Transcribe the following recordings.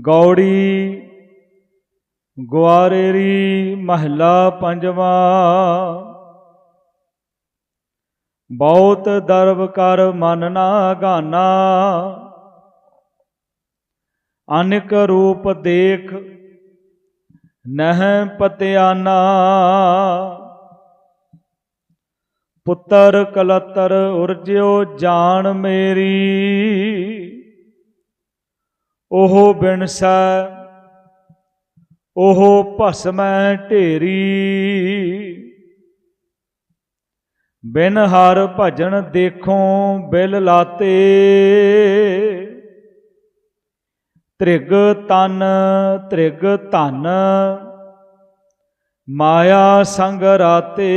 ਗੌੜੀ, ਗੁਆਰੇਰੀ, ਮਹੱਲਾ ਪੰਜਵਾਂ। ਬਹੁਤ ਦਰਬ ਕਰ ਮਨ ਨਾ ਗਾਨਾ। ਅਨਿਕ ਰੂਪ ਦੇਖ ਨਹਿ ਪਤਿਆਨਾ। ਪੁੱਤਰ ਕਲਤਰ ਉਰਜਿਓ ਜਾਣ ਮੇਰੀ। ਉਹ ਬਿਨਸੈ ਉਹ ਭਸਮੈ ਢੇਰੀ। ਬਿਨ ਹਰ ਭਜਨ ਦੇਖੋ ਬਿਲ ਲਾਤੇ। ਤ੍ਰਿਗ ਤਨ, ਤ੍ਰਿਗ ਧਨ, ਮਾਇਆ ਸੰਗ ਰਾਤੇ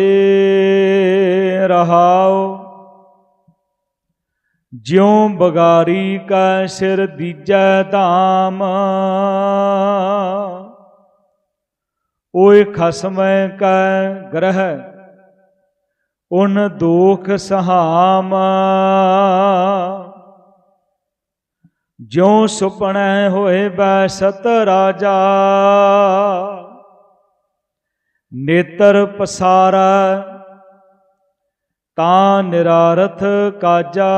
ਰਹਾਓ। ਜਿਉ ਬਗਾਰੀ ਕੈ ਸਿਰ ਦੀਜੈ ਧਾਮ। ਓਏ ਖਸਮੈ ਕੈ ਗ੍ਰਹਿ, ਉਨ ਦੁਖ ਸਹਾਮ। ਜਿਉ ਸੁਪਨੈ ਹੋਏ ਬੈ ਸਤ ਰਾਜਾ, ਨੇਤਰ ਪਸਾਰਾ ਤਾਂ ਨਿਰਾਰਥ ਕਾਜਾ।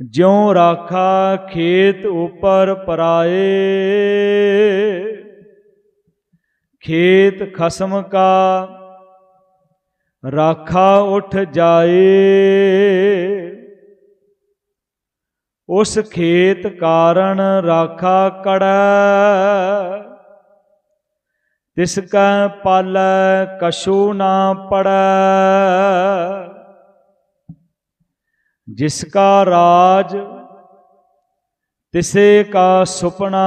ਜਿਉ ਰਾਖਾ ਖੇਤ ਉਪਰ ਪਰਾਏ, ਖੇਤ ਖਸਮ ਕਾ, ਰਾਖਾ ਉਠ ਜਾਏ। ਉਸ ਖੇਤ ਕਾਰਨ ਰਾਖਾ ਕੜੈ ਤਿਸ ਕੈ ਪਾਲੈ ਕਛੂ ਨਾ ਪੜੈ। ਜਿਸ ਕਾ ਰਾਜ, ਤਿਸੇ ਕਾ ਸੁਪਨਾ।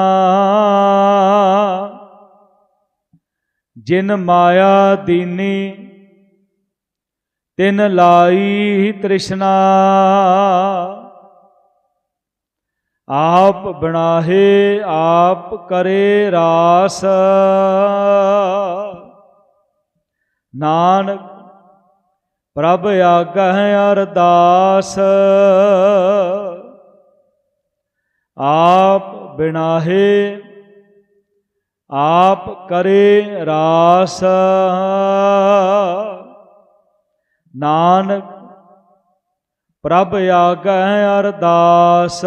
ਜਿਨ ਮਾਇਆ ਦੀਨੀ, ਤਿਨ ਲਾਈ ਤ੍ਰਿਸ਼ਨਾ। ਆਪ ਬਣਾਹੇ, ਆਪ ਕਰੇ ਰਾਸ। ਨਾਨਕ, ਪ੍ਰਭ ਆਗਹਿ ਅਰਦਾਸ। ਆਪ ਬਿਨਾਹੇ ਆਪ ਕਰੇ ਰਾਸ। ਨਾਨਕ ਪ੍ਰਭ ਆਗਹਿ ਅਰਦਾਸ।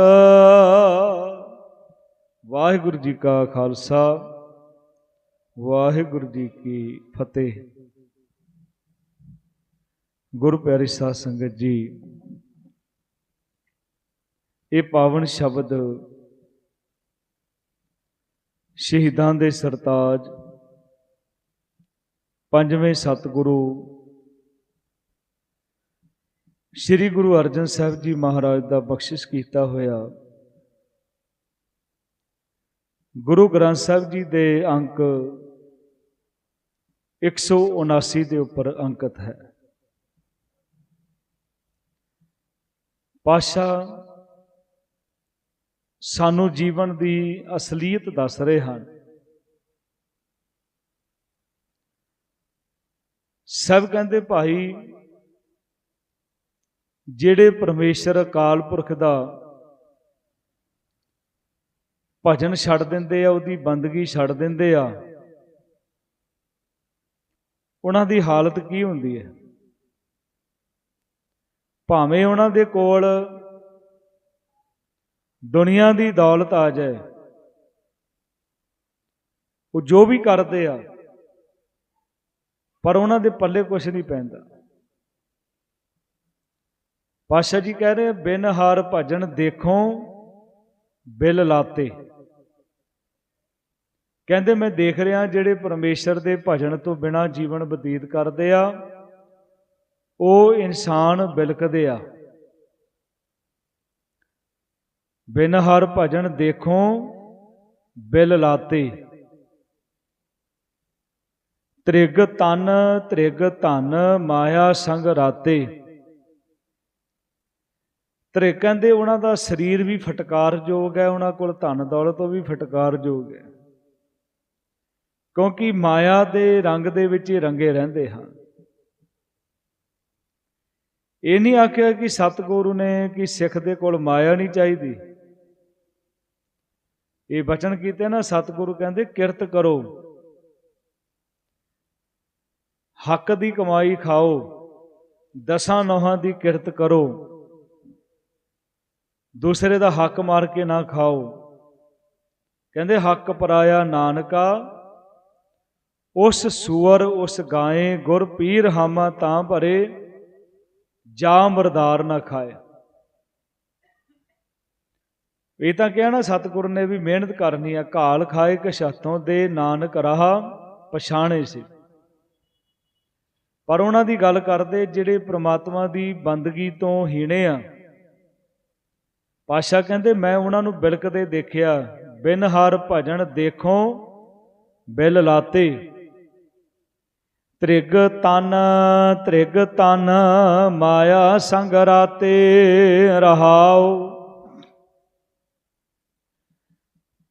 ਵਾਹਿਗੁਰੂ ਜੀ ਕਾ ਖਾਲਸਾ, ਵਾਹਿਗੁਰੂ ਜੀ ਕੀ ਫਤਿਹ। ਗੁਰੂ ਪਿਆਰੀ ਸਾਧ ਸੰਗਤ ਜੀ, ਇਹ ਪਾਵਨ ਸ਼ਬਦ ਸ਼ਹੀਦਾਂ ਦੇ ਸਰਤਾਜ ਪੰਜਵੇਂ ਸਤਿਗੁਰੂ ਸ੍ਰੀ ਗੁਰੂ ਅਰਜਨ ਸਾਹਿਬ ਜੀ ਮਹਾਰਾਜ ਦਾ ਬਖਸ਼ਿਸ਼ ਕੀਤਾ ਹੋਇਆ। ਗੁਰੂ ਗ੍ਰੰਥ ਸਾਹਿਬ ਜੀ ਦੇ ਅੰਕ 179 ਦੇ ਉੱਪਰ ਅੰਕਿਤ ਹੈ। ਪਾਸ਼ਾ ਸਾਨੂੰ ਜੀਵਨ ਦੀ ਅਸਲੀਅਤ ਦੱਸ ਰਹੇ ਹਨ। ਸਭ ਕਹਿੰਦੇ ਭਾਈ ਜਿਹੜੇ ਪਰਮੇਸ਼ਰ ਅਕਾਲ ਪੁਰਖ ਦਾ ਭਜਨ ਛੱਡ ਦਿੰਦੇ ਆ, ਉਹਦੀ ਬੰਦਗੀ ਛੱਡ ਦਿੰਦੇ ਆ, ਉਹਨਾਂ ਦੀ ਹਾਲਤ ਕੀ ਹੁੰਦੀ ਹੈ? ਭਾਵੇਂ ਉਹਨਾਂ ਦੇ ਕੋਲ ਦੁਨੀਆ ਦੀ ਦੌਲਤ ਆ ਜਾਏ, ਉਹ ਜੋ ਵੀ ਕਰਦੇ ਆ, ਪਰ ਉਹਨਾਂ ਦੇ ਪੱਲੇ ਕੁਝ ਨਹੀਂ ਪੈਂਦਾ। ਪਾਸ਼ਾ ਜੀ ਕਹਿ ਰਹੇ, ਬਿਨ ਹਾਰ ਭਜਨ ਦੇਖੋ, ਬਿਲ ਲਾਤੇ। ਕਹਿੰਦੇ, ਮੈਂ ਦੇਖ ਰਿਹਾ ਜਿਹੜੇ ਪਰਮੇਸ਼ਰ ਦੇ ਭਜਨ ਤੋਂ ਬਿਨਾ ਜੀਵਨ ਬਤੀਤ ਕਰਦੇ ਆ, ਉਹ ਇਨਸਾਨ ਬਿਲਕਦੇ ਆ। ਬਿਨ ਹਰ ਭਜਨ ਦੇਖੋ, ਬਿਲ ਲਾਤੇ। ਤ੍ਰਿਗ ਤਨ ਤ੍ਰਿਗ ਧਨ ਮਾਇਆ ਸੰਗ ਰਾਤੇ। ਤ੍ਰਿ ਕਹਿੰਦੇ ਉਹਨਾਂ ਦਾ ਸਰੀਰ ਵੀ ਫਟਕਾਰਯੋਗ ਹੈ, ਉਹਨਾਂ ਕੋਲ ਧਨ ਦੌਲਤ ਉਹ ਵੀ ਫਟਕਾਰਯੋਗ ਹੈ। ਕਿਉਂਕਿ ਮਾਇਆ ਦੇ ਰੰਗ ਦੇ ਵਿੱਚ ਹੀ ਰੰਗੇ ਰਹਿੰਦੇ ਹਨ। ਇਹ ਨਹੀਂ ਆਖਿਆ ਕਿ ਸਤਿਗੁਰੂ ਨੇ ਕਿ ਸਿੱਖ ਦੇ ਕੋਲ ਮਾਇਆ ਨਹੀਂ ਚਾਹੀਦੀ। ਇਹ ਬਚਨ ਕੀਤੇ ਨਾ, ਸਤਿਗੁਰੂ ਕਹਿੰਦੇ, ਕਿਰਤ ਕਰੋ। ਹੱਕ ਦੀ ਕਮਾਈ ਖਾਓ, ਦਸਾਂ ਨੋਹਾਂ ਦੀ ਕਿਰਤ ਕਰੋ। ਦੂਸਰੇ ਦਾ ਹੱਕ ਮਾਰ ਕੇ ਨਾ ਖਾਓ। ਕਹਿੰਦੇ, ਹੱਕ ਪਰਾਇਆ ਨਾਨਕਾ, ਉਸ ਸੂਰ ਉਸ ਗਾਏ, ਗੁਰ ਪੀਰ ਹਾਮਾ ਤਾਂ ਭਰੇ, ਜਾ ਮਰਦਾਰ ਨਾ ਖਾਏ। ਇਹ ਤਾਂ ਕਿਹਾ ਨਾ, ਸਤਿਗੁਰ ਨੇ ਵੀ ਮਿਹਨਤ ਕਰਨੀ ਆ, ਘਾਲ ਖਾਏ ਕਿ ਕਛਾਤੋਂ ਦੇ ਨਾਨਕ ਰਹਾ ਪਛਾਣੇ ਸੀ। ਪਰ ਉਹਨਾਂ ਦੀ ਗੱਲ ਕਰਦੇ, ਜਿਹੜੇ ਪ੍ਰਮਾਤਮਾ ਦੀ ਬੰਦਗੀ ਤੋਂ ਹੀਣੇ ਆ ਪਾਸ਼ਾ ਕਹਿੰਦੇ, ਮੈਂ ਉਹਨਾਂ ਨੂੰ ਬਿਲਕਦੇ ਦੇਖਿਆ, ਬਿਨ ਹਰ ਭਜਨ ਦੇਖੋ, ਬਿਲ ਲਾਤੇ। ਤ੍ਰਿਗ ਤਨ ਤ੍ਰਿਗ ਤਨ, ਮਾਇਆ ਸੰਗ ਰਾਤੇ ਰਹਾਓ।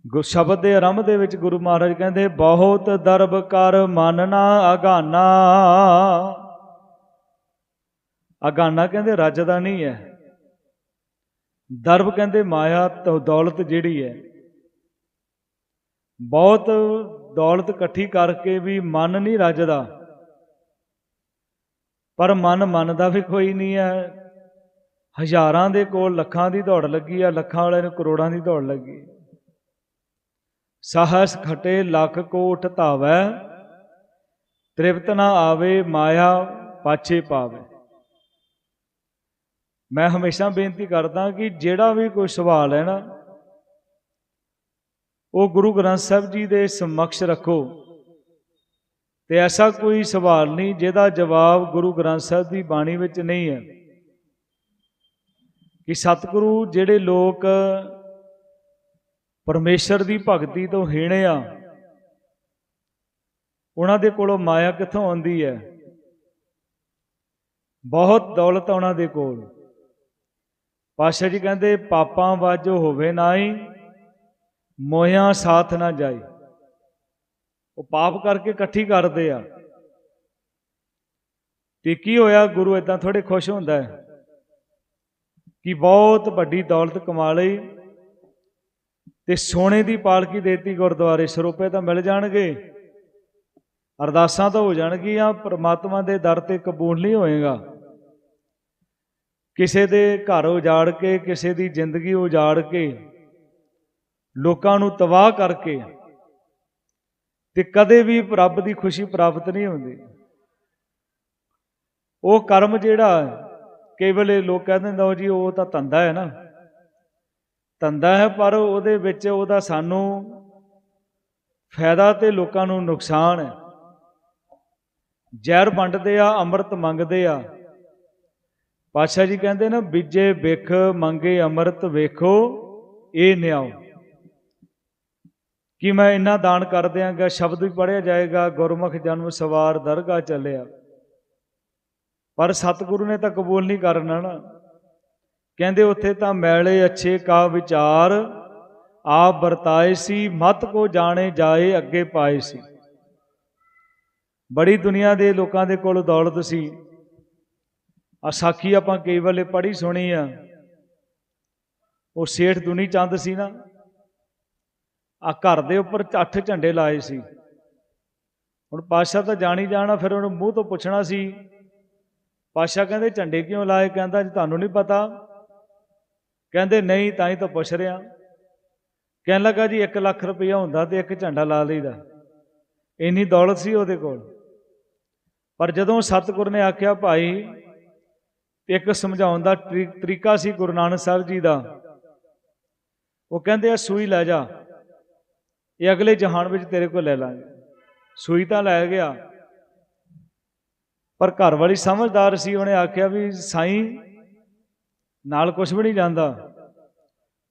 ਗੁਰ ਸ਼ਬਦ ਦੇ ਆਰੰਭ ਦੇ ਵਿੱਚ ਗੁਰੂ ਮਹਾਰਾਜ ਕਹਿੰਦੇ, ਬਹੁਤ ਦਰਬ ਕਰ ਮਨ ਨਾ ਅਗਾਨਾ। ਅਗਾਨਾ ਕਹਿੰਦੇ ਰੱਜ ਦਾ ਨਹੀਂ ਹੈ ਦਰਬ ਕਹਿੰਦੇ, ਮਾਇਆ ਤੋਂ, ਦੌਲਤ ਜਿਹੜੀ ਹੈ, ਬਹੁਤ ਦੌਲਤ ਇਕੱਠੀ ਕਰਕੇ ਵੀ ਮਨ ਨਹੀਂ ਰੱਜਦਾ। ਪਰ ਮਨ ਮਨ ਦਾ ਵੀ ਕੋਈ ਨਹੀਂ ਹੈ। ਹਜ਼ਾਰਾਂ ਦੇ ਕੋਲ ਲੱਖਾਂ ਦੀ ਦੌੜ ਲੱਗੀ ਆ, ਲੱਖਾਂ ਵਾਲੇ ਨੂੰ ਕਰੋੜਾਂ ਦੀ ਦੌੜ ਲੱਗੀ। ਸਾਹਸ ਖਟੇ, ਲੱਖ ਕੋਟ ਧਾਵੈ, ਤ੍ਰਿਪਤ ਨਾ ਆਵੇ, ਮਾਇਆ ਪਾਛੇ ਪਾਵੇ। ਮੈਂ ਹਮੇਸ਼ਾ ਬੇਨਤੀ ਕਰਦਾ ਕਿ ਜਿਹੜਾ ਵੀ ਕੋਈ ਸਵਾਲ ਹੈ ਨਾ, ਉਹ ਗੁਰੂ ਗ੍ਰੰਥ ਸਾਹਿਬ ਜੀ ਦੇ ਸਮਕਸ਼ ਰੱਖੋ। ਤੇ ਐਸਾ ਕੋਈ ਸਵਾਲ ਨਹੀਂ ਜਿਹਦਾ ਜਵਾਬ ਗੁਰੂ ਗ੍ਰੰਥ ਸਾਹਿਬ ਦੀ ਬਾਣੀ ਵਿੱਚ ਨਹੀਂ ਹੈ। ਕਿ ਸਤਿਗੁਰੂ ਜਿਹੜੇ ਲੋਕ ਪਰਮੇਸ਼ਰ ਦੀ ਭਗਤੀ ਤੋਂ ਹੀਣੇ ਆ, ਉਹਨਾਂ ਦੇ ਕੋਲੋਂ ਮਾਇਆ ਕਿੱਥੋਂ ਆਉਂਦੀ ਹੈ? ਬਹੁਤ ਦੌਲਤ ਆ ਉਹਨਾਂ ਦੇ ਕੋਲ। ਪਾਸ਼ਾ ਜੀ ਕਹਿੰਦੇ, ਪਾਪਾਂ ਵਾਜੋ ਹੋਵੇ ਨਾਈ ਮੋਹਿਆਂ ਸਾਥ ਨਾ ਜਾਈ। ਉਹ ਪਾਪ ਕਰਕੇ ਇਕੱਠੀ ਕਰਦੇ ਆ। ਤੇ ਕੀ ਹੋਇਆ, ਗੁਰੂ ਇਦਾਂ ਥੋੜੇ ਖੁਸ਼ ਹੁੰਦਾ ਹੈ ਕਿ ਬਹੁਤ ਵੱਡੀ ਦੌਲਤ ਕਮਾ ਲਈ ਤੇ ਸੋਨੇ ਦੀ ਪਾਲਕੀ ਦੇਤੀ ਗੁਰਦੁਆਰੇ, ਸਰੋਪੇ ਤਾਂ ਮਿਲ ਜਾਣਗੇ। ਅਰਦਾਸਾਂ ਤਾਂ ਹੋ ਜਾਣਗੀਆਂ, ਪਰਮਾਤਮਾ ਦੇ ਦਰ ਤੇ ਕਬੂਲ ਨਹੀਂ ਹੋਏਗਾ। ਕਿਸੇ ਦੇ ਘਰ ਉਜਾੜ ਕੇ, ਕਿਸੇ ਦੀ ਜ਼ਿੰਦਗੀ ਉਜਾੜ ਕੇ, ਲੋਕਾਂ ਨੂੰ ਤਬਾਹ ਕਰਕੇ ਤੇ ਕਦੇ ਵੀ ਰੱਬ ਦੀ ਖੁਸ਼ੀ ਪ੍ਰਾਪਤ ਨਹੀਂ ਹੁੰਦੀ। ਉਹ ਕਰਮ ਜਿਹੜਾ ਕੇਵਲ ਲੋਕ ਕਹਿੰਦੇ ਨੇ ਜੀ, ਉਹ ਤਾਂ ਧੰਦਾ ਹੈ ਨਾ। ਧੰਦਾ ਹੈ, ਪਰ ਉਹਦੇ ਵਿੱਚ ਉਹਦਾ ਸਾਨੂੰ ਫਾਇਦਾ ਤੇ ਲੋਕਾਂ ਨੂੰ ਨੁਕਸਾਨ ਹੈ। ਜ਼ਹਿਰ ਵੰਡਦੇ ਆ, ਅੰਮ੍ਰਿਤ ਮੰਗਦੇ ਆ। ਪਾਤਸ਼ਾਹ ਜੀ ਕਹਿੰਦੇ ਨਾ, ਬੀਜੇ ਵਿਖ, ਮੰਗੇ ਅੰਮ੍ਰਿਤ ਵੇਖੋ, ਇਹ ਨਿਆਓ ਕਿ ਮੈਂ ਇੰਨਾ ਦਾਨ ਕਰ ਦਿਆਂਗਾ? ਸ਼ਬਦ ਵੀ ਪੜਿਆ ਜਾਏਗਾ, ਗੁਰਮੁਖ ਜਨਮ ਸਵਾਰ ਦਰਗਾ ਚੱਲਿਆ। ਪਰ ਸਤਿਗੁਰੂ ਨੇ ਤਾਂ ਕਬੂਲ ਨਹੀਂ ਕਰਨਾ ਨਾ। ਕਹਿੰਦੇ ਉੱਥੇ ਤਾਂ ਮੈਲੇ ਅੱਛੇ ਕਾ ਵਿਚਾਰ, ਆਪ ਵਰਤਾਏ ਸੀ, ਮਤ ਕੋ ਜਾਣੇ ਜਾਏ ਅੱਗੇ ਪਾਏ ਸੀ। ਬੜੀ ਦੁਨੀਆ ਦੇ ਲੋਕਾਂ ਦੇ ਕੋਲ ਦੌਲਤ ਸੀ। ਆ ਸਾਖੀ ਆਪਾਂ ਕਈ ਵੇਲੇ ਪੜ੍ਹੀ ਸੁਣੀ ਆ। ਉਹ ਸੇਠ ਦੁਨੀ ਚੰਦ ਸੀ ਨਾ, ਆ ਘਰ ਦੇ ਉੱਪਰ ਅੱਠ ਝੰਡੇ ਲਾਏ ਸੀ। ਹੁਣ ਪਾਸ਼ਾ ਤਾਂ ਜਾਣੀ ਜਾਣਾ, ਫਿਰ ਉਹਨੂੰ ਮੂੰਹ ਤੋਂ ਪੁੱਛਣਾ ਸੀ ਪਾਸ਼ਾ ਕਹਿੰਦੇ, ਝੰਡੇ ਕਿਉਂ ਲਾਏ? ਕਹਿੰਦਾ, ਜੀ ਤੁਹਾਨੂੰ ਨਹੀਂ ਪਤਾ? ਕਹਿੰਦੇ, ਨਹੀਂ, ਤਾਂ ਹੀ ਤਾਂ ਪੁੱਛ ਰਿਹਾ। ਕਹਿਣ ਲੱਗਾ, ਜੀ 1 ਲੱਖ ਰੁਪਇਆ ਹੁੰਦਾ ਤੇ ਇੱਕ ਝੰਡਾ ਲਾ ਲਈਦਾ। ਇੰਨੀ ਦੌਲਤ ਸੀ ਉਹਦੇ ਕੋਲ। ਪਰ ਜਦੋਂ ਸਤਿਗੁਰ ਨੇ ਆਖਿਆ, ਭਾਈ ਇੱਕ ਸਮਝਾਉਣ ਦਾ ਤਰੀਕਾ ਸੀ ਗੁਰੂ ਨਾਨਕ ਸਾਹਿਬ ਜੀ ਦਾ। ਉਹ ਕਹਿੰਦੇ ਆ, ਸੂਈ ਲੈ ਜਾ। ਇਹ ਅਗਲੇ ਜਹਾਨ ਵਿੱਚ ਤੇਰੇ ਕੋਲ ਲੈ ਲਾਂਗੇ। ਸੂਈ ਤਾਂ ਲੈ ਗਿਆ। ਪਰ ਘਰ ਵਾਲੀ ਸਮਝਦਾਰ ਸੀ, ਉਹਨੇ ਆਖਿਆ ਵੀ ਸਾਈਂ, ਨਾਲ ਕੁਝ ਵੀ ਨਹੀਂ ਜਾਂਦਾ।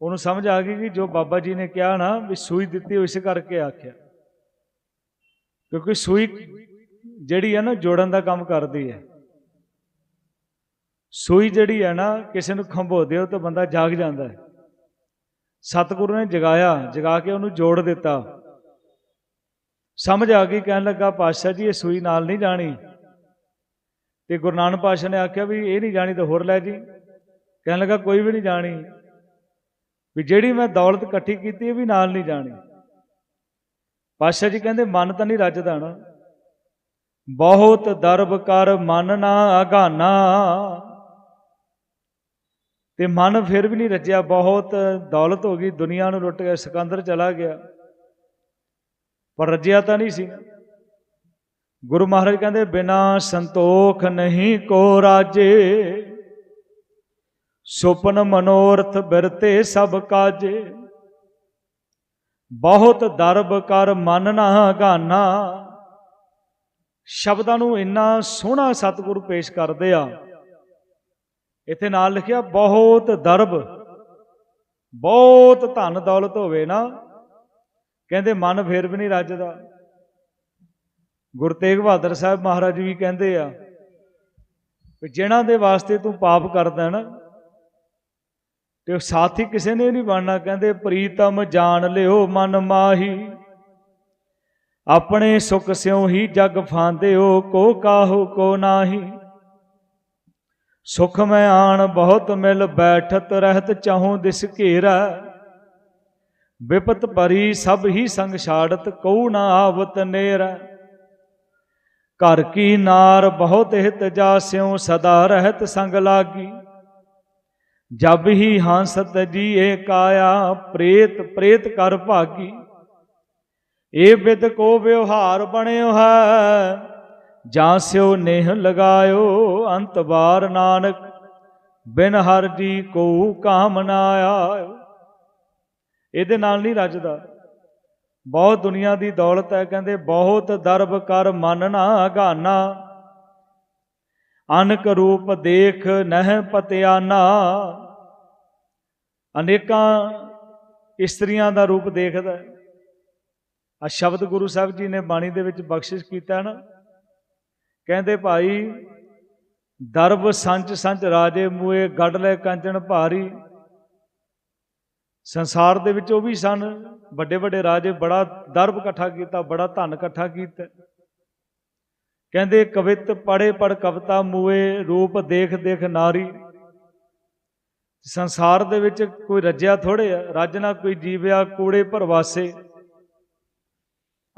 ਉਹਨੂੰ ਸਮਝ ਆ ਗਈ ਕਿ ਜੋ ਬਾਬਾ ਜੀ ਨੇ ਕਿਹਾ ਨਾ, ਵੀ ਸੂਈ ਦਿੱਤੀ ਉਹ ਇਸ ਕਰਕੇ ਆਖਿਆ। ਕਿਉਂਕਿ ਸੂਈ ਜਿਹੜੀ ਹੈ ਨਾ, ਜੋੜਨ ਦਾ ਕੰਮ ਕਰਦੀ ਹੈ। ਸੂਈ ਜਿਹੜੀ ਹੈ ਨਾ, ਕਿਸੇ ਨੂੰ ਖੰਭੋ ਦਿਓ ਤਾਂ ਬੰਦਾ ਜਾਗ ਜਾਂਦਾ ਹੈ। ਸਤਿਗੁਰੂ ਨੇ ਜਗਾਇਆ, ਜਗਾ ਕੇ ਉਹਨੂੰ ਜੋੜ ਦਿੱਤਾ। ਸਮਝ ਆ ਗਈ, ਕਹਿਣ ਲੱਗਾ, ਪਾਤਸ਼ਾਹ ਜੀ, ਇਹ ਸੂਈ ਨਾਲ ਨਹੀਂ ਜਾਣੀ। ਤੇ ਗੁਰੂ ਨਾਨਕ ਪਾਤਸ਼ਾਹ ਨੇ ਆਖਿਆ ਵੀ, ਇਹ ਨਹੀਂ ਜਾਣੀ ਤਾਂ ਹੋਰ ਲੈ ਜੀ। ਕਹਿਣ ਲੱਗਾ, ਕੋਈ ਵੀ ਨਹੀਂ ਜਾਣੀ। ਵੀ ਜਿਹੜੀ ਮੈਂ ਦੌਲਤ ਇਕੱਠੀ ਕੀਤੀ, ਇਹ ਵੀ ਨਾਲ ਨਹੀਂ ਜਾਣੀ। ਪਾਤਸ਼ਾਹ ਜੀ ਕਹਿੰਦੇ, ਮਨ ਤਾਂ ਨਹੀਂ ਰੱਜਦਾ ਨਾ। ਬਹੁਤ ਦਰਬ ਕਰ ਮਨ ਨਾ ਅਗਾਨਾ ਤੇ ਮਨ ਫਿਰ ਵੀ ਨਹੀਂ ਰੱਜਿਆ, ਬਹੁਤ ਦੌਲਤ ਹੋ ਗਈ, ਦੁਨੀਆ ਨੂੰ ਲੁੱਟ ਕੇ ਸਿਕੰਦਰ ਚਲਾ ਗਿਆ। ਪਰ ਰੱਜਿਆ ਤਾਂ ਨਹੀਂ ਸੀ। ਗੁਰੂ ਮਹਾਰਾਜ ਕਹਿੰਦੇ, ਬਿਨਾ ਸੰਤੋਖ ਨਹੀਂ ਕੋ ਰਾਜੇ, ਸੁਪਨ ਮਨੋਰਥ ਬਿਰਤੇ ਸਭ ਕਾਜੇ। ਬਹੁਤ ਦਰਬ ਕਰ ਮਨ ਨਾ ਗਾਨਾ, ਸ਼ਬਦਾਂ ਨੂੰ ਇੰਨਾ ਸੋਹਣਾ ਸਤਿਗੁਰੂ ਪੇਸ਼ ਕਰਦੇ ਆ। ਇੱਥੇ ਨਾਲ ਲਿਖਿਆ, ਬਹੁਤ ਦਰਬ, ਬਹੁਤ ਧਨ ਦੌਲਤ ਹੋਵੇ ਨਾ। ਕਹਿੰਦੇ, ਮਨ ਫੇਰ ਵੀ ਨਹੀਂ ਰੱਜਦਾ। ਗੁਰੂ ਤੇਗ ਬਹਾਦਰ ਸਾਹਿਬ ਮਹਾਰਾਜ ਵੀ ਕਹਿੰਦੇ ਆ ਕਿ ਜਿਹਨਾਂ ਦੇ ਵਾਸਤੇ ਤੂੰ ਪਾਪ ਕਰਦਾ ਨਾ, ਤੇ ਉਹ ਸਾਥੀ ਕਿਸੇ ਨੇ ਨਹੀਂ ਬਣਨਾ। ਕਹਿੰਦੇ, ਪ੍ਰੀਤਮ ਜਾਣ ਲਿਓ ਮਨ ਮਾਹੀ, ਆਪਣੇ ਸੁਖ ਸਿਉ ਹੀ ਜਗ ਹੋ ਕੋ ਕਾਹੂ ਕੋ ਨਾਹੀ। ਸੁਖ ਮੈਂ ਆਣ ਬਹੁਤ ਮਿਲ ਬੈਠਤ ਰਹਿਤ ਚਾਹੂੰ ਦਿਸ ਘੇਰਾ। ਵਿਪਤ ਭਰੀ ਸਭ ਹੀ ਸੰਗ ਛਾੜਤ ਕਉ ਨਾ ਆਵਤ ਨੇਰਾ। ਘਰ ਕੀ ਨਾਰ ਬਹੁਤ ਹਿਤ ਜਾਸਿਉ ਸਦਾ ਰਹਿਤ ਸੰਗ ਲਾਗੀ। ਜਬ ਹੀ ਹੰਸਤ ਏ ਕਾਇਆ ਪ੍ਰੇਤ ਪ੍ਰੇਤ ਕਰ ਭਾਗੀ। ਇਹ ਬਿਦ ਕੋ ਵਿਵਹਾਰ ਬਣਿਓ ਹੈ ਜਾਂ ਸਿਓ ਨੇਹ ਲਗਾਇਓ, ਅੰਤ ਬਾਰ ਨਾਨਕ, ਬਿਨ ਹਰ ਜੀ ਕੋ ਕਾਮ ਆਇਓ। ਇਹਦੇ ਨਾਲ ਨਹੀਂ ਰੱਜਦਾ। ਬਹੁਤ ਦੁਨੀਆ ਦੀ ਦੌਲਤ ਹੈ, ਕਹਿੰਦੇ, ਬਹੁਤ ਦਰਬ ਕਰ ਮਨ ਨਾ ਗਾਨਾ ਅਨਕ ਰੂਪ ਦੇਖ ਨਹਿ ਪਤਿਆਨਾ। ਅਨੇਕਾਂ ਇਸਤਰੀਆਂ ਦਾ ਰੂਪ ਦੇਖਦਾ ਆ ਸ਼ਬਦ ਗੁਰੂ ਸਾਹਿਬ ਜੀ ਨੇ ਬਾਣੀ ਦੇ ਵਿੱਚ ਬਖਸ਼ਿਸ਼ ਕੀਤਾ ਨਾ। ਕਹਿੰਦੇ ਭਾਈ, ਦਰਬ ਸੰਚ ਸੰਚ ਰਾਜੇ ਮੂਏ, ਗੱਡ ਲੈ ਕੰਚਨ ਭਾਰੀ। ਸੰਸਾਰ ਦੇ ਵਿੱਚ ਉਹ ਵੀ ਸਨ, ਵੱਡੇ ਵੱਡੇ ਰਾਜੇ, ਬੜਾ ਦਰਬ ਇਕੱਠਾ ਕੀਤਾ, ਬੜਾ ਧਨ ਇਕੱਠਾ ਕੀਤਾ। ਕਹਿੰਦੇ, ਕਵਿਤ ਪੜੇ ਪੜ ਕਵਤਾ ਮੂਏ, ਰੂਪ ਦੇਖ ਦੇਖ ਨਾਰੀ। ਸੰਸਾਰ ਦੇ ਵਿੱਚ ਕੋਈ ਰੱਜਿਆ ਥੋੜੇ ਆ, ਰੱਜ ਨਾ ਕੋਈ ਜੀਵਿਆ ਕੂੜੇ ਭਰਵਾਸੇ।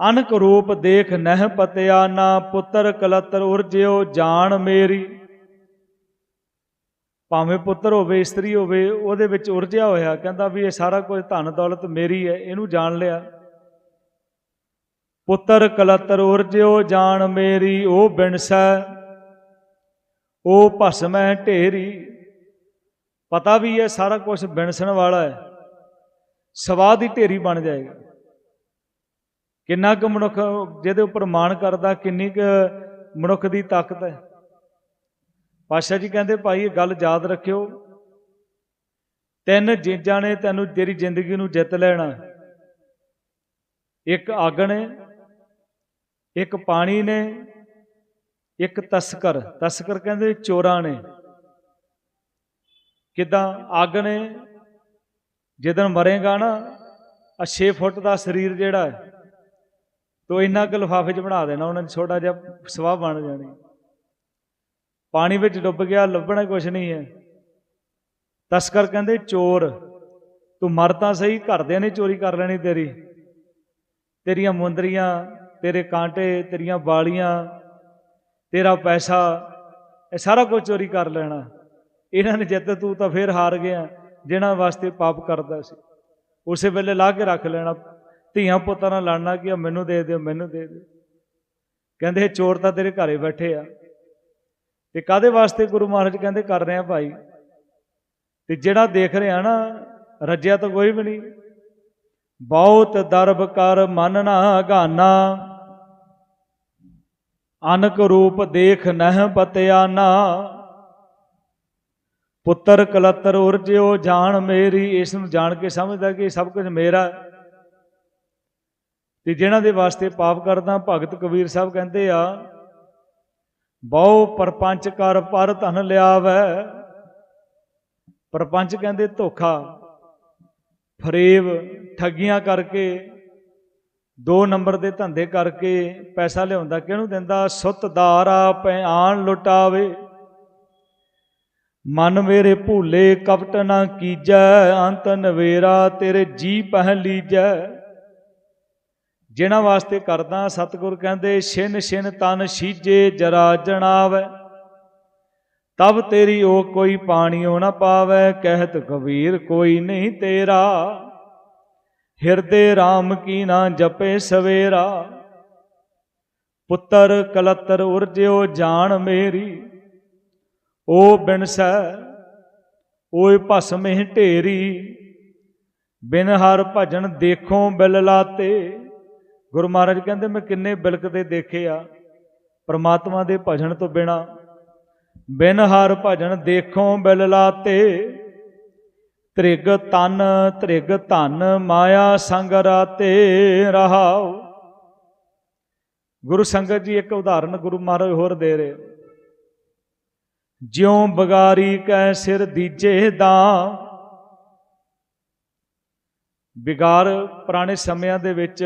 ਅਨਕ ਰੂਪ ਦੇਖ ਨਹਿ ਪਤਿਆ ਨਾ ਪੁੱਤਰ ਕਲਤਰ ਉਰਜਿਓ ਜਾਣ ਮੇਰੀ। ਭਾਵੇਂ ਪੁੱਤਰ ਹੋਵੇ, ਇਸਤਰੀ ਹੋਵੇ, ਉਹਦੇ ਵਿੱਚ ਉਰਜਿਆ ਹੋਇਆ, ਕਹਿੰਦਾ ਵੀ ਇਹ ਸਾਰਾ ਕੁਝ ਧਨ ਦੌਲਤ ਮੇਰੀ ਹੈ, ਇਹਨੂੰ ਜਾਣ ਲਿਆ। ਪੁੱਤਰ ਕਲਤਰ ਉਰਜਿਓ ਜਾਣ ਮੇਰੀ, ਉਹ ਬਿਨਸੈ, ਉਹ ਭਸਮੈ ਢੇਰੀ। ਪਤਾ ਵੀ ਹੈ ਸਾਰਾ ਕੁਝ ਬਿਨਸਣ ਵਾਲਾ ਹੈ। ਸਵਾਦ ਦੀ ਢੇਰੀ ਬਣ ਜਾਏਗਾ। ਕਿੰਨਾ ਕੁ ਮਨੁੱਖ ਜਿਹਦੇ ਉੱਪਰ ਮਾਣ ਕਰਦਾ, ਕਿੰਨੀ ਕੁ ਮਨੁੱਖ ਦੀ ਤਾਕਤ ਹੈ? ਪਾਸ਼ਾ ਜੀ ਕਹਿੰਦੇ, ਭਾਈ, ਇਹ ਗੱਲ ਯਾਦ ਰੱਖਿਓ। ਤਿੰਨ ਚੀਜ਼ਾਂ ਨੇ ਤੈਨੂੰ ਤੇਰੀ ਜ਼ਿੰਦਗੀ ਨੂੰ ਜਿੱਤ ਲੈਣਾ। ਇੱਕ ਅੱਗ ਨੇ ਇੱਕ ਪਾਣੀ ਨੇ, ਇੱਕ ਤਸਕਰ। ਤਸਕਰ ਕਹਿੰਦੇ ਚੋਰਾਂ ਨੇ। ਕਿਦਾਂ? ਅੱਗ ਨੇ ਜਦੋਂ ਮਰੇਗਾ ਨਾ ਆ 6 ਫੁੱਟ ਦਾ ਸਰੀਰ ਜਿਹੜਾ ਹੈ ਤੋ ਇੰਨਾ ਕੁ ਲਿਫਾਫੇ 'ਚ ਬਣਾ ਦੇਣਾ, ਉਹਨਾਂ ਨੇ ਛੋਟਾ ਜਿਹਾ ਸਵਾਹ ਬਣ ਜਾਣੀ। ਪਾਣੀ ਵਿੱਚ ਡੁੱਬ ਗਿਆ, ਲੱਭਣਾ ਕੁਝ ਨਹੀਂ ਹੈ। ਤਸਕਰ ਕਹਿੰਦੇ, ਚੋਰ, ਤੂੰ ਮਰ ਤਾਂ ਸਹੀ, ਘਰਦਿਆਂ ਨੇ ਚੋਰੀ ਕਰ ਲੈਣੀ ਤੇਰੀ। ਤੇਰੀਆਂ ਮੁੰਦਰੀਆਂ, ਤੇਰੇ ਕਾਂਟੇ, ਤੇਰੀਆਂ ਬਾਲੀਆਂ ਤੇਰਾ ਪੈਸਾ, ਇਹ ਸਾਰਾ ਕੁਝ ਚੋਰੀ ਕਰ ਲੈਣਾ। ਇਹਨਾਂ ਨੇ ਜਿੱਤ ਤੂੰ ਤਾਂ ਫੇਰ ਹਾਰ ਗਿਆ, ਜਿਹਨਾਂ ਵਾਸਤੇ ਪਾਪ ਕਰਦਾ ਸੀ। ਉਸੇ ਵੇਲੇ ਲਾ ਕੇ ਰੱਖ ਲੈਣਾ। ਧੀਆਂ ਪੁੱਤਾਂ ਨਾਲ ਲੜਨਾ ਕਿ ਮੈਨੂੰ ਦੇ ਦਿਓ, ਮੈਨੂੰ ਦੇ ਦਿਓ। ਕਹਿੰਦੇ ਚੋਰ ਤਾਂ ਤੇਰੇ ਘਰੇ ਬੈਠੇ ਆ। ਤੇ ਕਾਦੇ ਵਾਸਤੇ ਗੁਰੂ ਮਹਾਰਾਜ ਕਹਿੰਦੇ ਕਰ ਰਹੇ ਆ ਭਾਈ? ਤੇ ਜਿਹੜਾ ਦੇਖ ਰਿਹਾ ਨਾ, ਰੱਜਿਆ ਤਾਂ ਕੋਈ ਵੀ ਨਹੀਂ। ਬਹੁਤ ਦਰਬ ਕਰ ਮਨ ਨਾ ਗਾਨਾ। ਅਨਕ ਰੂਪ ਦੇਖ ਨਹਿ ਪਤਿਆਨਾ। ਪੁੱਤਰ ਕਲਤਰ ਉਰਜਿਓ ਜਾਣ ਮੇਰੀ, ਇਸ ਨੂੰ ਜਾਣ ਕੇ ਸਮਝਦਾ ਕਿ ਸਭ ਕੁਝ ਮੇਰਾ ਤੇ ਜਿਨ੍ਹਾਂ ਦੇ ਵਾਸਤੇ ਪਾਪ ਕਰਦਾ, ਭਗਤ ਕਬੀਰ ਸਾਹਿਬ ਕਹਿੰਦੇ ਆ, ਬਹੁ ਪਰਪੰਚ ਕਰ ਪਰ ਧਨ ਲਿਆਵੈ। ਪਰਪੰਚ ਕਹਿੰਦੇ ਧੋਖਾ, ਫਰੇਬ ਠੱਗੀਆਂ ਕਰਕੇ, ਦੋ ਨੰਬਰ ਦੇ ਧੰਦੇ ਕਰਕੇ ਪੈਸਾ ਲਿਆਉਂਦਾ, ਕਿਹਨੂੰ ਦਿੰਦਾ? ਸੁੱਤ ਦਾਰਾ ਪਿਆਣ ਲੁਟਾਵੇ। ਮਨ ਮੇਰੇ ਭੂਲੇ ਕਪਟ ਨਾ ਕੀਜੈ, ਅੰਤ ਨਵੇਰਾ ਤੇਰੇ ਜੀ ਪਹਿ ਲੀਜੈ। ਜਿਨ੍ਹਾਂ ਵਾਸਤੇ ਕਰਦਾ ਸਤਿਗੁਰ ਕਹਿੰਦੇ, ਛਿਨ ਛਿਨ ਤਨ ਸੀਜੇ ਜਰਾ ਜਣਾਵੈ। ਤਬ ਤੇਰੀ ਉਹ ਕੋਈ ਪਾਣੀਓ ਨਾ ਪਾਵੈ, ਕਹਿਤ ਕਬੀਰ ਕੋਈ ਨਹੀਂ ਤੇਰਾ। ਹਿਰਦੇ RAM ਕੀ ਨਾ ਜਪੇ ਸਵੇਰਾ। ਪੁੱਤਰ ਕਲਤਰ ਉਰਜਿਓ ਜਾਣ ਮੇਰੀ। ਓ ਬਿਨਸੈ ਓਏ ਭਸਮੇ ਢੇਰੀ। ਬਿਨ ਹਰ ਭਜਨ ਦੇਖੋ ਬਿਲ ਲਾਤੇ। ਗੁਰੂ ਮਹਾਰਾਜ ਕਹਿੰਦੇ, ਮੈਂ ਕਿੰਨੇ ਬਿਲਕਦੇ ਦੇਖੇ ਆ, ਪ੍ਰਮਾਤਮਾ ਦੇ ਭਜਨ ਤੋਂ ਬਿਨਾ। ਬਿਨ ਹਰ ਭਜਨ ਦੇਖੋ ਬਿਲ ਲਾਤੇ। ਤ੍ਰਿਗ ਤਨ, ਤ੍ਰਿਗ ਧਨ, ਮਾਇਆ ਸੰਗ ਰਾਤੇ ਰਹਾਉ। ਗੁਰੂ ਸੰਗਤ ਜੀ, ਇੱਕ ਉਦਾਹਰਨ ਗੁਰੂ ਮਹਾਰਾਜ ਹੋਰ ਦੇ ਰਹੇ। ਜਿਉ ਬਗਾਰੀ ਕੈ ਸਿਰ ਦੀਜੇ ਦਾ। ਬਿਗਾਰ ਪੁਰਾਣੇ ਸਮਿਆਂ ਦੇ ਵਿੱਚ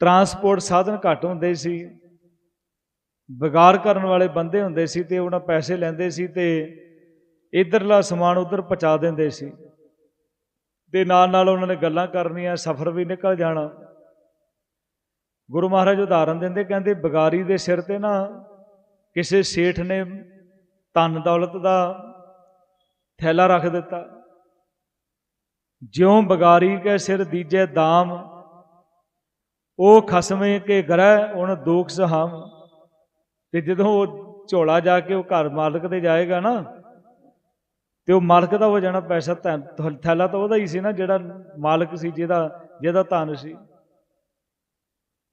ਟਰਾਂਸਪੋਰਟ ਸਾਧਨ ਘੱਟ ਹੁੰਦੇ ਸੀ, ਵਿਗਾਰ ਕਰਨ ਵਾਲੇ ਬੰਦੇ ਹੁੰਦੇ ਸੀ ਤੇ ਉਹਨਾਂ ਪੈਸੇ ਲੈਂਦੇ ਸੀ ਤੇ ਇਧਰਲਾ ਸਮਾਨ ਉਧਰ ਪਹੁੰਚਾ ਦਿੰਦੇ ਸੀ। ਤੇ ਨਾਲ ਨਾਲ ਉਹਨਾਂ ਨੇ ਗੱਲਾਂ ਕਰਨੀਆਂ, ਸਫ਼ਰ ਵੀ ਨਿਕਲ ਜਾਣਾ। ਗੁਰੂ ਮਹਾਰਾਜ ਉਦਾਹਰਨ ਦਿੰਦੇ, ਕਹਿੰਦੇ ਬਿਗਾਰੀ ਦੇ ਸਿਰ ਤੇ ਨਾ ਕਿਸੇ ਸੇਠ ਨੇ ਧਨ ਦੌਲਤ ਦਾ ਥੈਲਾ ਰੱਖ ਦਿੱਤਾ। ਜਿਉਂ ਬਗਾਰੀ ਕੇ ਸਿਰ ਦੀਜੇ ਦਾਮ ਉਹ ਖਸਮੇ ਕੇ ਗ੍ਰਹਿ ਉਹਨ ਦੁਖ ਸਹਾਮ। ਤੇ ਜਦੋਂ ਉਹ ਝੋਲਾ ਜਾ ਕੇ ਉਹ ਘਰ ਮਾਲਕ ਤੇ ਜਾਏਗਾ ਨਾ, ਤੇ ਉਹ ਮਾਲਕ ਦਾ ਹੋ ਜਾਣਾ ਪੈਸਾ ਧਨ- ਥੈਲਾ ਤਾਂ ਉਹਦਾ ਹੀ ਸੀ ਨਾ, ਜਿਹੜਾ ਮਾਲਕ ਸੀ, ਜਿਹਦਾ ਜਿਹਦਾ ਧਨ ਸੀ।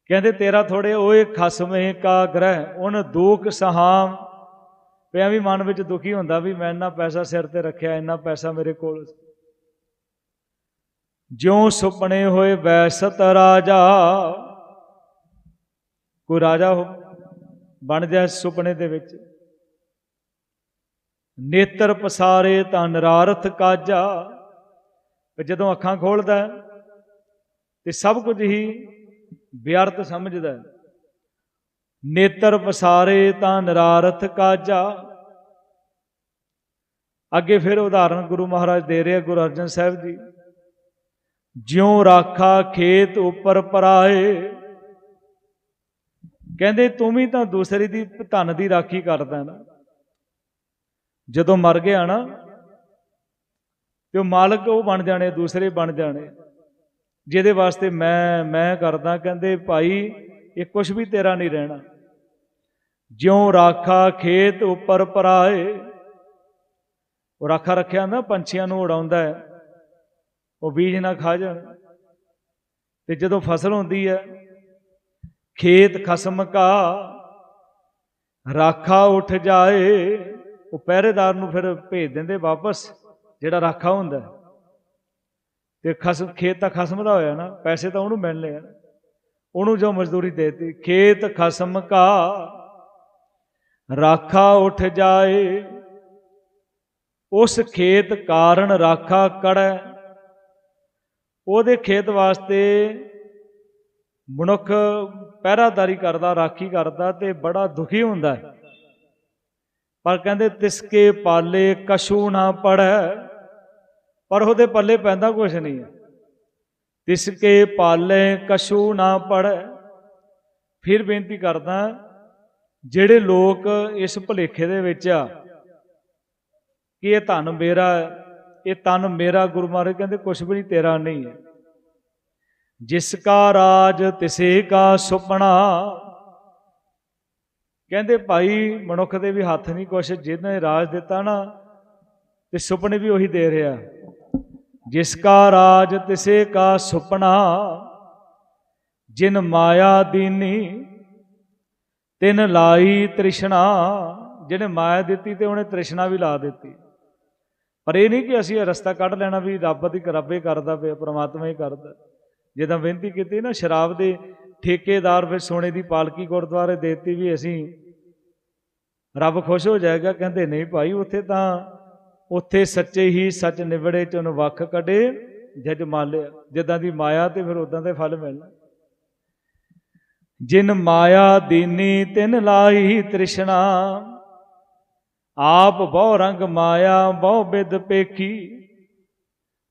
ਕਹਿੰਦੇ, ਤੇਰਾ ਥੋੜੇ ਓਏ ਖਸਮੇ ਕਾ ਗ੍ਰਹਿ ਉਹਨ ਦੁਖ ਸਹਾਮ। ਪਿਆ ਵੀ ਮਨ ਵਿੱਚ ਦੁਖੀ ਹੁੰਦਾ ਵੀ ਮੈਂ ਇੰਨਾ ਪੈਸਾ ਸਿਰ ਤੇ ਰੱਖਿਆ, ਇੰਨਾ ਪੈਸਾ ਮੇਰੇ ਕੋਲ ਜਿਉ ਸੁਪਨੇ ਹੋਏ ਵੈਸਤ ਰਾਜਾ। ਕੋਈ ਰਾਜਾ ਹੋ ਬਣ ਜਾ ਸੁਪਨੇ ਦੇ ਵਿੱਚ। ਨੇਤਰ ਪਸਾਰੇ ਤਾਂ ਨਰਾਰਥ ਕਾਜਾ। ਜਦੋਂ ਅੱਖਾਂ ਖੋਲਦਾ ਤੇ ਸਭ ਕੁਝ ਹੀ ਵਿਅਰਥ ਸਮਝਦਾ ਨੇਤਰ ਪਸਾਰੇ ਤਾਂ ਨਰਾਰਥ ਕਾਜਾ। ਅੱਗੇ ਫਿਰ ਉਦਾਹਰਨ ਗੁਰੂ ਮਹਾਰਾਜ ਦੇ ਰਿਹਾ ਗੁਰੂ ਅਰਜਨ ਸਾਹਿਬ ਜੀ। ਜਿਉ ਰਾਖਾ ਖੇਤ ਉੱਪਰ ਪਰਾਏ। ਕਹਿੰਦੇ, ਤੂੰ ਵੀ ਤਾਂ ਦੂਸਰੇ ਦੀ ਧਨ ਦੀ ਰਾਖੀ ਕਰਦਾ ਨਾ। ਜਦੋਂ ਮਰ ਗਿਆ ਨਾ, ਤੇ ਉਹ ਮਾਲਕ ਉਹ ਬਣ ਜਾਣੇ, ਦੂਸਰੇ ਬਣ ਜਾਣੇ। ਜਿਹਦੇ ਵਾਸਤੇ ਮੈਂ ਮੈਂ ਕਰਦਾ, ਕਹਿੰਦੇ, ਭਾਈ, ਇਹ ਕੁਝ ਵੀ ਤੇਰਾ ਨਹੀਂ ਰਹਿਣਾ। ਜਿਉ ਰਾਖਾ ਖੇਤ ਉੱਪਰ ਪਰਾਏ। ਉਹ ਰਾਖਾ ਰੱਖਿਆ ਨਾ, ਪੰਛੀਆਂ ਨੂੰ ਉਡਾਉਂਦਾ ਹੈ। ਉਹ ਬੀਜ ਨਾ ਖਾ ਜਾਣ। ਤੇ ਜਦੋਂ ਫਸਲ ਹੁੰਦੀ ਹੈ, ਖੇਤ ਖਸਮ ਕਾ, ਰਾਖਾ ਉੱਠ ਜਾਏ, ਉਹ ਪਹਿਰੇਦਾਰ ਨੂੰ ਫਿਰ ਭੇਜ ਦਿੰਦੇ ਵਾਪਸ, ਜਿਹੜਾ ਰਾਖਾ ਹੁੰਦਾ ਤੇ ਖਸਮ, ਖੇਤ ਤਾਂ ਖਸਮ ਦਾ ਹੋਇਆ ਨਾ, ਪੈਸੇ ਤਾਂ ਉਹਨੂੰ ਮਿਲਨੇ ਆ। ਉਹਨੂੰ ਜੋ ਮਜ਼ਦੂਰੀ ਦੇਤੀ, ਖੇਤ ਖਸਮ ਕਾ, ਰਾਖਾ ਉੱਠ ਜਾਏ, ਉਸ ਖੇਤ ਕਾਰਨ ਰਾਖਾ ਕੜੈ। ਉਹਦੇ ਖੇਤ ਵਾਸਤੇ ਮਨੁੱਖ ਪਹਿਰਾਦਾਰੀ ਕਰਦਾ ਰਾਖੀ ਕਰਦਾ ਤੇ ਬੜਾ ਦੁਖੀ ਹੁੰਦਾ ਹੈ। ਪਰ ਕਹਿੰਦੇ ਤਿਸਕੇ ਪਾਲੇ ਕਛੂ ਨਾ ਪੜੈ ਪਰ ਉਹਦੇ ਪੱਲੇ ਪੈਂਦਾ ਕੁਝ ਨਹੀਂ ਹੈ। ਤਿਸਕੇ ਪਾਲੇ ਕਸ਼ੂ ਨਾ ਪੜੈ ਫਿਰ ਬੇਨਤੀ ਕਰਦਾ ਜਿਹੜੇ ਲੋਕ ਇਸ ਭੁਲੇਖੇ ਦੇ ਵਿੱਚ ਆ ਕਿ ਇਹ ਧਨ ਮੇਰਾ ਹੈ, ਇਹ ਤਨ ਮੇਰਾ ਗੁਰੂ ਮਹਾਰਾਜ ਕਹਿੰਦੇ ਕੁਝ ਵੀ ਨਹੀਂ ਤੇਰਾ ਨਹੀਂ ਹੈ। ਜਿਸ ਕਾ ਰਾਜ ਤਿਸੇ ਕਾ ਸੁਪਨਾ। ਕਹਿੰਦੇ ਭਾਈ ਮਨੁੱਖ ਦੇ ਵੀ ਹੱਥ ਨਹੀਂ ਕੁਛ, ਜਿਹਨੇ ਰਾਜ ਦਿੱਤਾ ਨਾ, ਤੇ ਸੁਪਨੇ ਵੀ ਉਹੀ ਦੇ ਰਿਹਾ। ਜਿਸ ਕਾ ਰਾਜ ਤਿਸੇ ਕਾ ਸੁਪਨਾ। ਜਿਨ ਮਾਇਆ ਦੀਨੀ, ਤਿਨ ਲਾਈ ਤ੍ਰਿਸ਼ਨਾ। ਜਿਹਨੇ ਮਾਇਆ ਦਿੱਤੀ ਤੇ ਉਹਨੇ ਤ੍ਰਿਸ਼ਨਾ ਵੀ ਲਾ ਦਿੱਤੀ। ਪਰ ਇਹ ਨਹੀਂ ਕਿ ਅਸੀਂ ਇਹ ਰਸਤਾ ਕੱਢ ਲੈਣਾ ਵੀ ਰੱਬ ਦੀ ਰੱਬੇ ਕਰਦਾ ਪਿਆ, ਪ੍ਰਮਾਤਮਾ ਹੀ ਕਰਦਾ। ਜਦੋਂ ਬੇਨਤੀ ਕੀਤੀ ਨਾ, ਸ਼ਰਾਬ ਦੇ ਠੇਕੇਦਾਰ ਫਿਰ ਸੋਨੇ ਦੀ ਪਾਲਕੀ ਗੁਰਦੁਆਰੇ ਦੇਤੀ ਵੀ ਅਸੀਂ ਰੱਬ ਖੁਸ਼ ਹੋ ਜਾਏਗਾ, ਕਹਿੰਦੇ ਨਹੀਂ ਭਾਈ, ਉੱਥੇ ਤਾਂ, ਉੱਥੇ ਸੱਚੇ ਹੀ ਸੱਚ ਨਿਵੜੇ ਚੋਂ ਵੱਖ ਕੱਢੇ, ਜਜ ਮਾਲਿਆ ਜਿੱਦਾਂ ਦੀ ਮਾਇਆ ਤੇ ਫਿਰ ਉਦਾਂ ਦੇ ਫਲ ਮਿਲਣਾ। ਜਿਨ ਮਾਇਆ ਦੀਨੀ ਤਿਨ ਲਾਈ ਤ੍ਰਿਸ਼ਨਾ ਆਪ ਬਹੁ ਰੰਗ ਮਾਇਆ, ਬਹੁ ਬਿਦ ਪੇਖੀ।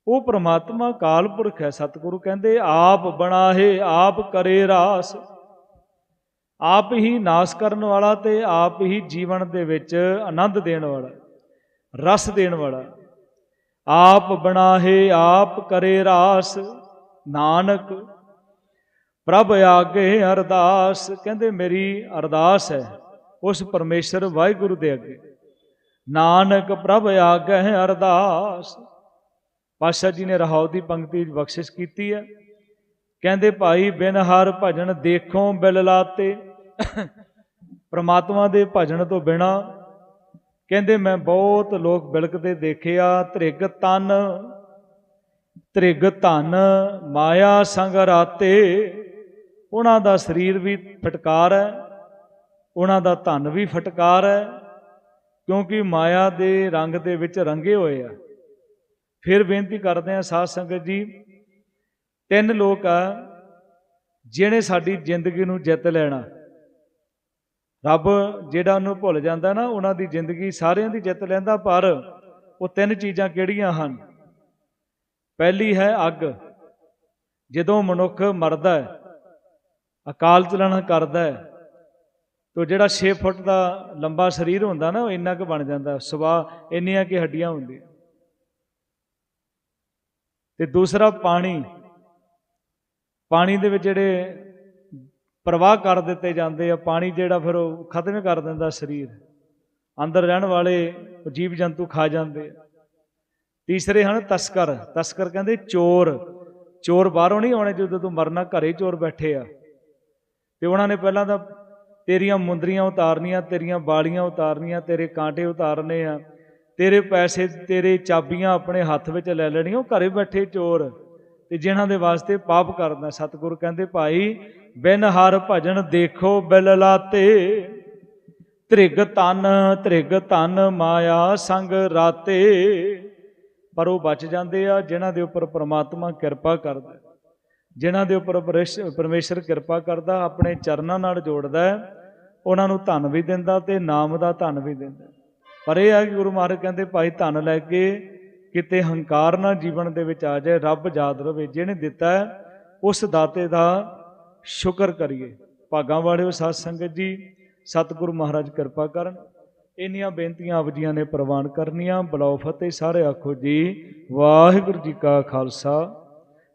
ਉਹ ਪ੍ਰਮਾਤਮਾ ਕਾਲ ਪੁਰਖ ਹੈ, ਸਤਿਗੁਰੂ ਕਹਿੰਦੇ, ਆਪ ਬਣਾਹੇ, ਆਪ ਕਰੇ ਰਾਸ। ਆਪ ਹੀ ਨਾਸ ਕਰਨ ਵਾਲਾ ਤੇ ਆਪ ਹੀ ਜੀਵਨ ਦੇ ਵਿੱਚ ਆਨੰਦ ਦੇਣ ਵਾਲਾ, ਰਸ ਦੇਣ ਵਾਲਾ। ਆਪ ਬਣਾਹੇ, ਆਪ ਕਰੇ ਰਾਸ। ਨਾਨਕ, ਪ੍ਰਭ ਆਗੇ ਅਰਦਾਸ। ਕਹਿੰਦੇ, ਮੇਰੀ ਅਰਦਾਸ ਹੈ, ਉਸ ਪਰਮੇਸ਼ਰ ਵਾਹਿਗੁਰੂ ਦੇ ਅੱਗੇ। ਨਾਨਕ ਪ੍ਰਭ ਆਗੇ ਅਰਦਾਸ। ਪਾਸ਼ਾ ਜੀ ਨੇ ਰਹਾਉ ਦੀ ਪੰਕਤੀ ਵਿੱਚ ਬਖਸ਼ਿਸ਼ ਕੀਤੀ ਹੈ। ਕਹਿੰਦੇ, ਭਾਈ, ਬਿਨ ਹਰ ਭਜਨ ਦੇਖੋ ਬਿਲ ਲਾਤੇ। ਪ੍ਰਮਾਤਮਾ ਦੇ ਭਜਨ ਤੋਂ ਬਿਨਾ ਕਹਿੰਦੇ, ਮੈਂ ਬਹੁਤ ਲੋਕ ਬਿਲਕਦੇ ਦੇਖਿਆ, ਤ੍ਰਿਗ ਤਨ, ਤ੍ਰਿਗ ਧਨ ਮਾਇਆ ਸੰਗ ਰਾਤੇ। ਉਹਨਾਂ ਦਾ ਸਰੀਰ ਵੀ ਫਟਕਾਰ ਹੈ, ਉਹਨਾਂ ਦਾ ਧਨ ਵੀ ਫਟਕਾਰ ਹੈ। ਕਿਉਂਕਿ ਮਾਇਆ ਦੇ ਰੰਗ ਦੇ ਵਿੱਚ ਰੰਗੇ ਹੋਏ ਆ। ਫਿਰ ਬੇਨਤੀ ਕਰਦੇ ਆ ਸਾਧ ਸੰਗਤ ਜੀ, ਤਿੰਨ ਲੋਕ ਆ ਜਿਹਨੇ ਸਾਡੀ ਜ਼ਿੰਦਗੀ ਨੂੰ ਜਿੱਤ ਲੈਣਾ। ਰੱਬ ਜਿਹੜਾ ਉਹਨੂੰ ਭੁੱਲ ਜਾਂਦਾ ਨਾ, ਉਹਨਾਂ ਦੀ ਜ਼ਿੰਦਗੀ ਸਾਰਿਆਂ ਦੀ ਜਿੱਤ ਲੈਂਦਾ, ਪਰ ਉਹ ਤਿੰਨ ਚੀਜ਼ਾਂ ਕਿਹੜੀਆਂ ਹਨ? ਪਹਿਲੀ ਹੈ ਅੱਗ। ਜਦੋਂ ਮਨੁੱਖ ਮਰਦਾ ਹੈ, ਅਕਾਲ ਚਲਣ ਕਰਦਾ ਹੈ ਤੋ ਜਿਹੜਾ 6 ਫੁੱਟ ਦਾ ਲੰਬਾ ਸਰੀਰ ਹੁੰਦਾ ਨਾ, ਉਹ ਇੰਨਾ ਕੁ ਬਣ ਜਾਂਦਾ। ਸਵਾ ਇੰਨੀਆਂ ਕਿ ਹੱਡੀਆਂ ਹੁੰਦੀਆਂ। ਤੇ ਦੂਸਰਾ ਪਾਣੀ। ਪਾਣੀ ਦੇ ਵਿੱਚ ਜਿਹੜੇ ਪ੍ਰਵਾਹ ਕਰ ਦਿੱਤੇ ਜਾਂਦੇ ਆ, ਪਾਣੀ ਜਿਹੜਾ ਫਿਰ ਉਹ ਖਤਮ ਕਰ ਦਿੰਦਾ ਸਰੀਰ। ਅੰਦਰ ਰਹਿਣ ਵਾਲੇ ਜੀਵ ਜੰਤੂ ਖਾ ਜਾਂਦੇ ਆ। ਤੀਸਰੇ ਹਨ ਤਸਕਰ। ਤਸਕਰ ਕਹਿੰਦੇ ਚੋਰ। ਚੋਰ ਬਾਹਰੋਂ ਨਹੀਂ ਆਉਣੇ ਜਦੋਂ ਤੂੰ ਮਰਨਾ, ਘਰੇ ਚੋਰ ਬੈਠੇ ਆ। ਤੇ ਉਹਨਾਂ ਨੇ ਪਹਿਲਾਂ ਤਾਂ ਤੇਰੀਆਂ ਮੁੰਦਰੀਆਂ ਉਤਾਰਨੀਆਂ, ਤੇਰੀਆਂ ਬਾਲੀਆਂ ਉਤਾਰਨੀਆਂ, ਤੇਰੇ ਕਾਂਟੇ ਉਤਾਰਨੇ ਆ। ਤੇਰੇ ਪੈਸੇ, ਤੇਰੇ ਚਾਬੀਆਂ ਆਪਣੇ ਹੱਥ ਵਿੱਚ ਲੈ ਲੈਣੀਆਂ, ਉਹ ਘਰੇ ਬੈਠੇ ਚੋਰ। ਤੇ ਜਿਨ੍ਹਾਂ ਦੇ ਵਾਸਤੇ ਪਾਪ ਕਰਦਾ ਸਤਿਗੁਰ ਕਹਿੰਦੇ, ਭਾਈ, ਬਿਨ ਹਰ ਭਜਨ ਦੇਖੋ ਬਿਲ ਲਾਤੇ। ਤ੍ਰਿਗ ਤਨ ਤ੍ਰਿਗ ਤਨ ਮਾਇਆ ਸੰਗ ਰਾਤੇ। ਪਰ ਉਹ ਬਚ ਜਾਂਦੇ ਆ, ਜਿਨ੍ਹਾਂ ਦੇ ਉੱਪਰ ਪ੍ਰਮਾਤਮਾ ਕਿਰਪਾ ਕਰਦਾ ਜਿਨ੍ਹਾਂ ਦੇ ਉੱਪਰ ਪਰੇਸ਼- ਪਰਮੇਸ਼ਰ ਕਿਰਪਾ ਕਰਦਾ, ਆਪਣੇ ਚਰਨਾਂ ਨਾਲ ਜੋੜਦਾ ਉਹਨਾਂ ਨੂੰ ਧਨ ਵੀ ਦਿੰਦਾ ਤੇ ਨਾਮ ਦਾ ਧਨ ਵੀ ਦਿੰਦਾ ਪਰ ਇਹ ਆ ਕਿ ਗੁਰੂ ਮਹਾਰਾਜ ਕਹਿੰਦੇ, ਭਾਈ, ਧਨ ਲੈ ਕੇ ਕਿਤੇ ਹੰਕਾਰ ਨਾ ਜੀਵਨ ਦੇ ਵਿੱਚ ਆ ਜਾਏ, ਰੱਬ ਯਾਦ ਰਵੇ ਜਿਹਨੇ ਦਿੱਤਾ ਉਸ ਦਾਤੇ ਦਾ ਸ਼ੁਕਰ ਕਰੀਏ। ਭਾਗਾਂ ਵਾਲਿਓ, ਸਾਧ ਸੰਗਤ ਜੀ, ਸਤਿਗੁਰੂ ਮਹਾਰਾਜ ਕਿਰਪਾ ਕਰਨ। ਇੰਨੀਆਂ ਬੇਨਤੀਆਂ ਆਪ ਜੀਆਂ ਨੇ ਪ੍ਰਵਾਨ ਕਰਨੀਆਂ। ਬਲਾਉ ਫਤਿਹ, ਸਾਰੇ ਆਖੋ ਜੀ, ਵਾਹਿਗੁਰੂ ਜੀ ਕਾ ਖਾਲਸਾ।